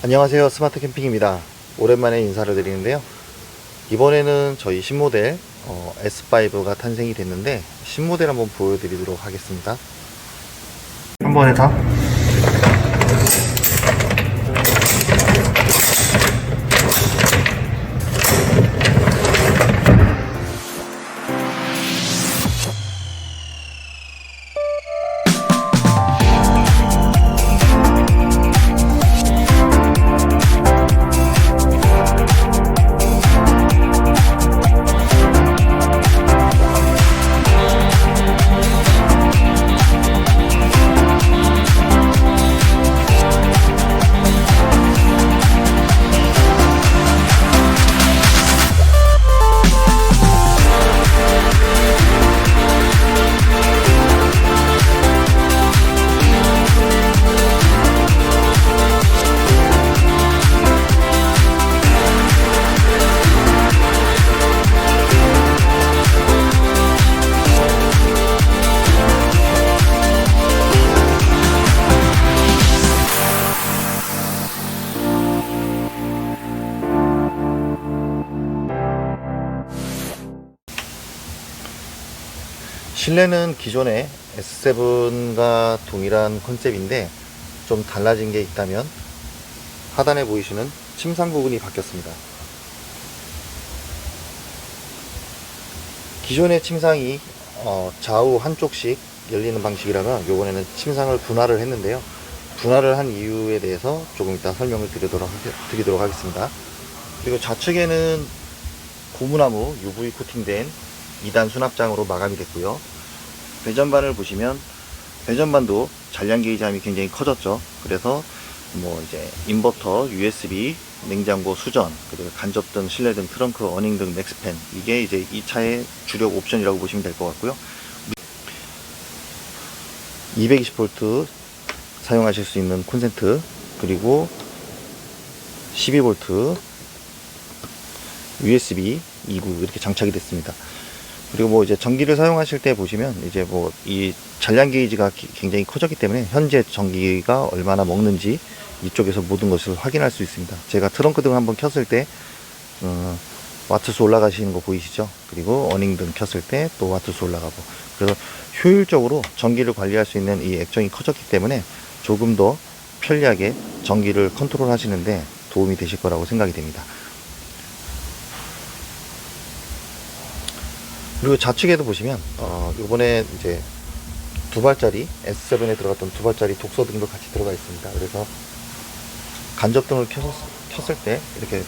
안녕하세요. 스마트 캠핑입니다. 오랜만에 인사를 드리는데요. 이번에는 저희 신모델 어, S5가 탄생이 됐는데 신모델 한번 보여드리도록 하겠습니다. 한 번에 다 실내는 기존의 S7과 동일한 컨셉인데 좀 달라진 게 있다면 하단에 보이시는 침상 부분이 바뀌었습니다. 기존의 침상이 어, 좌우 한쪽씩 열리는 방식이라가 이번에는 침상을 분할을 했는데요. 분할을 한 이유에 대해서 조금 이따 설명을 드리도록, 드리도록 하겠습니다. 그리고 좌측에는 고무나무 UV 코팅된 2단 수납장으로 마감이 됐고요. 배전반을 보시면 배전반도 잔량 게이지함이 굉장히 커졌죠. 그래서 뭐 이제 인버터, USB, 냉장고, 수전, 그리고 간접등, 실내등, 트렁크, 어닝등, 맥스팬 이게 이제 이 차의 주력 옵션이라고 보시면 될 것 같고요. 220V 사용하실 수 있는 콘센트 그리고 12V USB 2구 이렇게 장착이 됐습니다. 그리고 뭐 이제 전기를 사용하실 때 보시면 이제 뭐 이 잔량 게이지가 기- 굉장히 커졌기 때문에 현재 전기가 얼마나 먹는지 이쪽에서 모든 것을 확인할 수 있습니다. 제가 트렁크 등 한번 켰을 때 어, 와트수 올라가시는 거 보이시죠? 그리고 어닝 등 켰을 때 또 와트수 올라가고 그래서 효율적으로 전기를 관리할 수 있는 이 액정이 커졌기 때문에 조금 더 편리하게 전기를 컨트롤 하시는데 도움이 되실 거라고 생각이 됩니다. 그리고 좌측에도 보시면 어, 이번에 이제 두 발짜리 S7에 들어갔던 두 발짜리 독서 등도 같이 들어가 있습니다. 그래서 간접등을 켰, 켰을 때 이렇게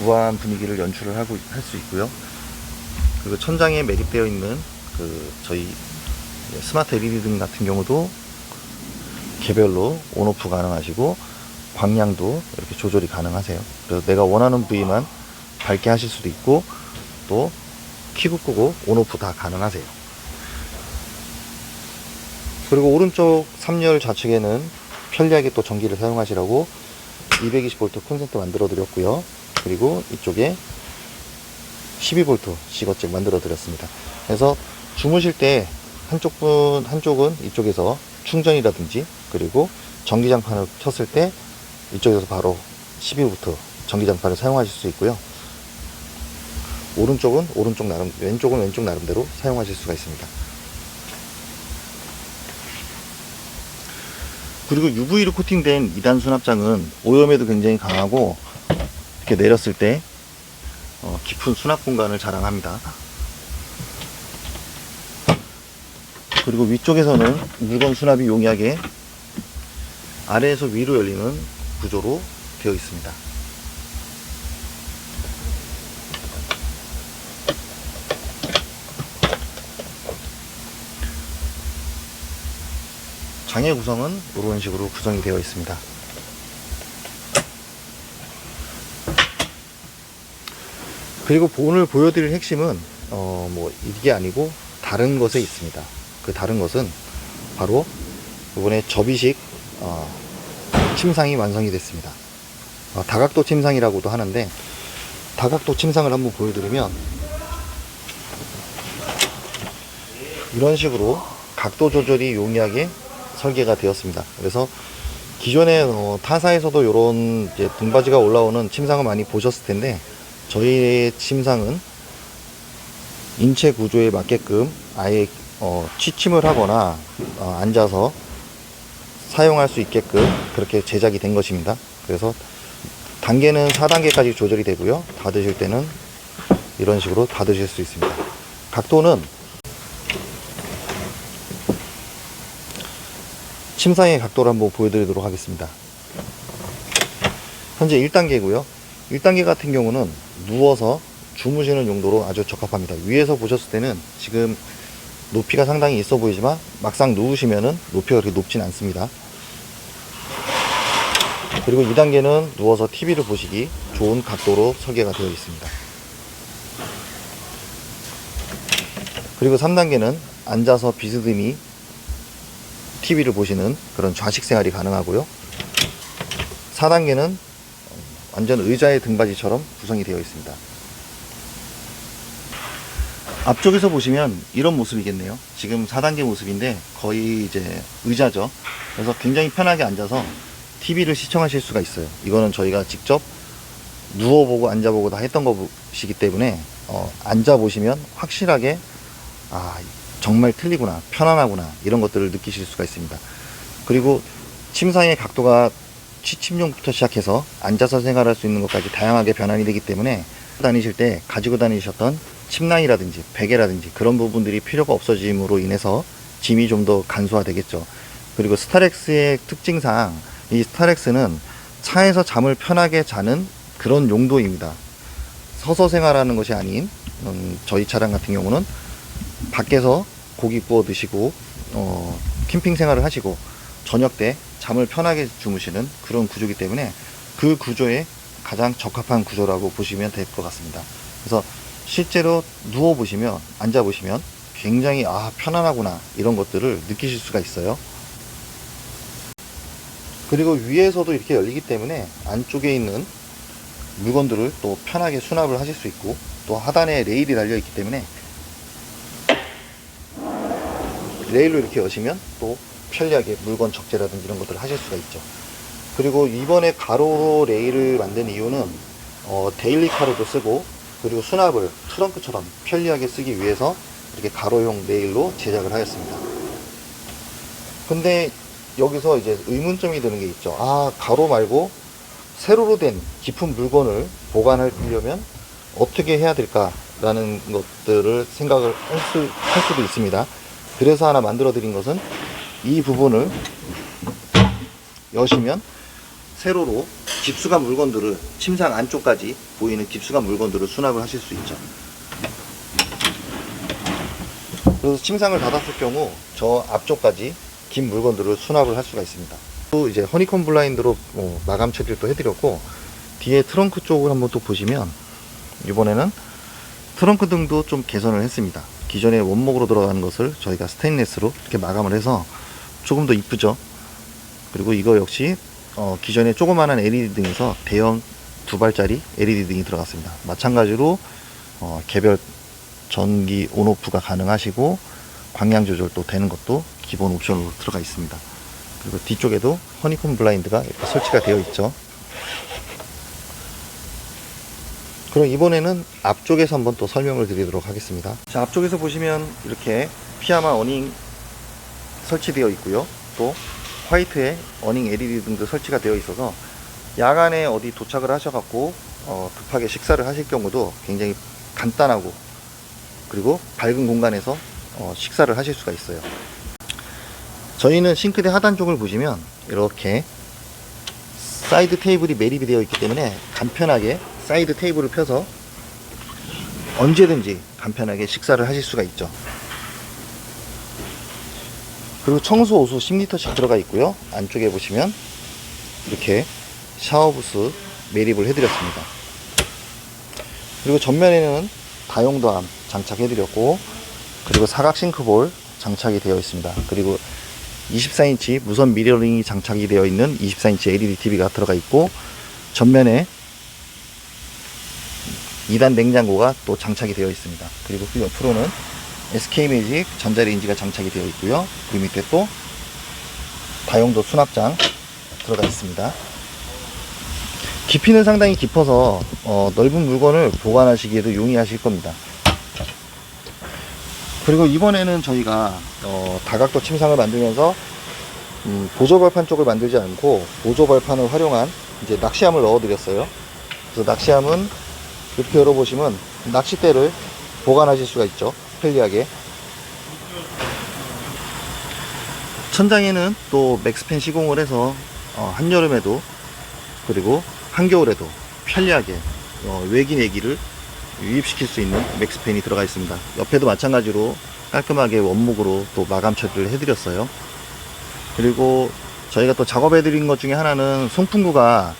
우아한 분위기를 연출을 하고 할 수 있고요. 그리고 천장에 매립되어 있는 그 저희 스마트 LED 등 같은 경우도 개별로 온오프 가능하시고 광량도 이렇게 조절이 가능하세요. 그래서 내가 원하는 부위만 밝게 하실 수도 있고 또 키고 끄고 온오프 다 가능하세요. 그리고 오른쪽 3열 좌측에는 편리하게 또 전기를 사용하시라고 220V 콘센트 만들어 드렸고요. 그리고 이쪽에 12V 시거잭 만들어 드렸습니다. 그래서 주무실 때 한쪽 분 한쪽은 이쪽에서 충전이라든지 그리고 전기장판을 켰을 때 이쪽에서 바로 12V 전기장판을 사용하실 수 있고요. 오른쪽은 오른쪽 나름, 왼쪽은 왼쪽 나름대로 사용하실 수가 있습니다. 그리고 UV로 코팅된 2단 수납장은 오염에도 굉장히 강하고 이렇게 내렸을 때 어, 깊은 수납 공간을 자랑합니다. 그리고 위쪽에서는 물건 수납이 용이하게 아래에서 위로 열리는 구조로 되어 있습니다. 장의 구성은 이런 식으로 구성이 되어 있습니다. 그리고 오늘 보여드릴 핵심은 어, 뭐 이게 아니고 다른 것에 있습니다. 그 다른 것은 바로 이번에 접이식 어, 침상이 완성이 됐습니다. 어, 다각도 침상이라고도 하는데 다각도 침상을 한번 보여드리면 이런 식으로 각도 조절이 용이하게 설계가 되었습니다. 그래서 기존에 어, 타사에서도 이런 등받이가 올라오는 침상을 많이 보셨을 텐데 저희의 침상은 인체 구조에 맞게끔 아예 어, 취침을 하거나 어, 앉아서 사용할 수 있게끔 그렇게 제작이 된 것입니다. 그래서 단계는 4단계까지 조절이 되고요. 닫으실 때는 이런 식으로 닫으실 수 있습니다. 각도는 침상의 각도를 한번 보여드리도록 하겠습니다. 현재 1단계고요. 1단계 같은 경우는 누워서 주무시는 용도로 아주 적합합니다. 위에서 보셨을 때는 지금 높이가 상당히 있어 보이지만 막상 누우시면은 높이가 그렇게 높진 않습니다. 그리고 2단계는 누워서 TV를 보시기 좋은 각도로 설계가 되어 있습니다. 그리고 3단계는 앉아서 비스듬히 TV를 보시는 그런 좌식 생활이 가능하고요. 4단계는 완전 의자의 등받이처럼 구성이 되어 있습니다. 앞쪽에서 보시면 이런 모습이겠네요. 지금 4단계 모습인데 거의 이제 의자죠. 그래서 굉장히 편하게 앉아서 TV를 시청하실 수가 있어요. 이거는 저희가 직접 누워보고 앉아보고 다 했던 것이기 때문에 어, 앉아보시면 확실하게 아 정말 틀리구나 편안하구나 이런 것들을 느끼실 수가 있습니다. 그리고 침상의 각도가 취침용부터 시작해서 앉아서 생활할 수 있는 것까지 다양하게 변환이 되기 때문에 다니실 때 가지고 다니셨던 침낭이라든지 베개라든지 그런 부분들이 필요가 없어짐으로 인해서 짐이 좀 더 간소화되겠죠. 그리고 스타렉스의 특징상 이 스타렉스는 차에서 잠을 편하게 자는 그런 용도입니다. 서서 생활하는 것이 아닌 음, 저희 차량 같은 경우는 밖에서 고기 구워 드시고 어, 캠핑 생활을 하시고 저녁 때 잠을 편하게 주무시는 그런 구조이기 때문에 그 구조에 가장 적합한 구조라고 보시면 될 것 같습니다. 그래서 실제로 누워 보시면 앉아 보시면 굉장히 아 편안하구나 이런 것들을 느끼실 수가 있어요. 그리고 위에서도 이렇게 열리기 때문에 안쪽에 있는 물건들을 또 편하게 수납을 하실 수 있고 또 하단에 레일이 달려 있기 때문에 레일로 이렇게 여시면 또 편리하게 물건 적재라든지 이런 것들을 하실 수가 있죠. 그리고 이번에 가로 레일을 만든 이유는 어, 데일리 카로도 쓰고 그리고 수납을 트렁크처럼 편리하게 쓰기 위해서 이렇게 가로용 레일로 제작을 하였습니다. 근데 여기서 이제 의문점이 드는 게 있죠. 아, 가로 말고 세로로 된 깊은 물건을 보관하려면 어떻게 해야 될까라는 것들을 생각을 할, 수, 할 수도 있습니다. 그래서 하나 만들어 드린 것은 이 부분을 여시면 세로로 깊숙한 물건들을 침상 안쪽까지 보이는 깊숙한 물건들을 수납을 하실 수 있죠. 그래서 침상을 닫았을 경우 저 앞쪽까지 긴 물건들을 수납을 할 수가 있습니다. 또 이제 허니콤 블라인드로 뭐 마감 처리를 또 해드렸고 뒤에 트렁크 쪽을 한번 또 보시면 이번에는 트렁크 등도 좀 개선을 했습니다. 기존에 원목으로 들어가는 것을 저희가 스테인레스로 이렇게 마감을 해서 조금 더 이쁘죠. 그리고 이거 역시 어, 기존에 조그마한 LED 등에서 대형 두 발짜리 LED 등이 들어갔습니다. 마찬가지로 어, 개별 전기 온오프가 가능하시고 광량 조절도 되는 것도 기본 옵션으로 들어가 있습니다. 그리고 뒤쪽에도 허니콤 블라인드가 설치가 되어 있죠. 그럼 이번에는 앞쪽에서 한번 또 설명을 드리도록 하겠습니다. 자, 앞쪽에서 보시면 이렇게 피아마 어닝 설치되어 있고요. 또 화이트에 어닝 LED 등도 설치가 되어 있어서 야간에 어디 도착을 하셔갖고 어, 급하게 식사를 하실 경우도 굉장히 간단하고 그리고 밝은 공간에서 어, 식사를 하실 수가 있어요. 저희는 싱크대 하단 쪽을 보시면 이렇게 사이드 테이블이 매립이 되어 있기 때문에 간편하게 사이드 테이블을 펴서 언제든지 간편하게 식사를 하실 수가 있죠. 그리고 청소 호수 10리터씩 들어가 있고요. 안쪽에 보시면 이렇게 샤워부스 매립을 해드렸습니다. 그리고 전면에는 다용도암 장착해드렸고 그리고 사각 싱크볼 장착이 되어 있습니다. 그리고 24인치 무선 미러링이 장착이 되어 있는 24인치 LED TV가 들어가 있고 전면에 2단 냉장고가 또 장착이 되어 있습니다. 그리고 그 옆으로는 SK 매직 전자레인지가 장착이 되어 있고요. 그 밑에 또 다용도 수납장 들어가 있습니다. 깊이는 상당히 깊어서 어, 넓은 물건을 보관하시기에도 용이하실 겁니다. 그리고 이번에는 저희가 어, 다각도 침상을 만들면서 음, 보조발판 쪽을 만들지 않고 보조발판을 활용한 이제 낚시함을 넣어드렸어요. 그래서 낚시함은 이렇게 열어보시면 낚싯대를 보관하실 수가 있죠. 편리하게. 천장에는 또 맥스팬 시공을 해서 어, 한여름에도 그리고 한겨울에도 편리하게 어, 외기 내기를 유입시킬 수 있는 맥스팬이 들어가 있습니다. 옆에도 마찬가지로 깔끔하게 원목으로 또 마감 처리를 해드렸어요. 그리고 저희가 또 작업해 드린 것 중에 하나는 송풍구가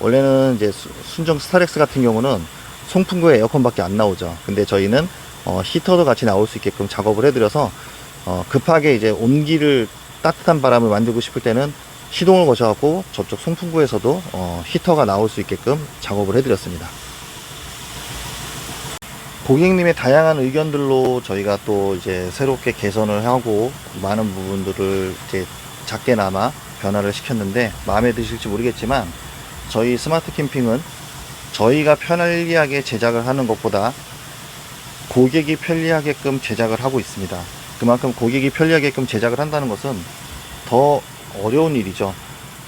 원래는 이제 수- 순정 스타렉스 같은 경우는 송풍구에 에어컨밖에 안 나오죠. 근데 저희는 어, 히터도 같이 나올 수 있게끔 작업을 해드려서 어, 급하게 이제 온기를 따뜻한 바람을 만들고 싶을 때는 시동을 거셔갖고 저쪽 송풍구에서도 어, 히터가 나올 수 있게끔 작업을 해드렸습니다. 고객님의 다양한 의견들로 저희가 또 이제 새롭게 개선을 하고 많은 부분들을 이제 작게나마 변화를 시켰는데 마음에 드실지 모르겠지만 저희 스마트 캠핑은 저희가 편리하게 제작을 하는 것보다 고객이 편리하게끔 제작을 하고 있습니다. 그만큼 고객이 편리하게끔 제작을 한다는 것은 더 어려운 일이죠.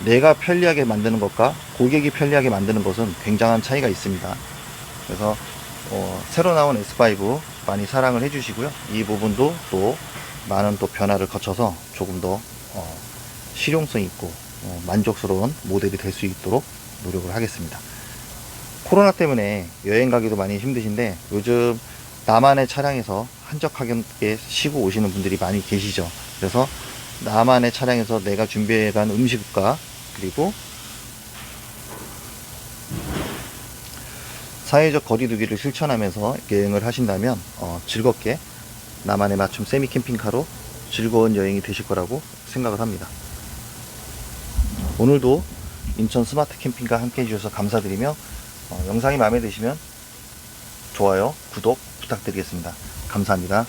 내가 편리하게 만드는 것과 고객이 편리하게 만드는 것은 굉장한 차이가 있습니다. 그래서 어, 새로 나온 S5 많이 사랑을 해주시고요. 이 부분도 또 많은 또 변화를 거쳐서 조금 더 어, 실용성 있고 어, 만족스러운 모델이 될 수 있도록 노력을 하겠습니다. 코로나 때문에 여행 가기도 많이 힘드신데 요즘 나만의 차량에서 한적하게 쉬고 오시는 분들이 많이 계시죠. 그래서 나만의 차량에서 내가 준비해간 음식과 그리고 사회적 거리두기를 실천하면서 여행을 하신다면 어, 즐겁게 나만의 맞춤 세미 캠핑카로 즐거운 여행이 되실 거라고 생각을 합니다. 오늘도 인천 스마트 캠핑카 함께 해주셔서 감사드리며 어, 영상이 마음에 드시면 좋아요, 구독 부탁드리겠습니다. 감사합니다.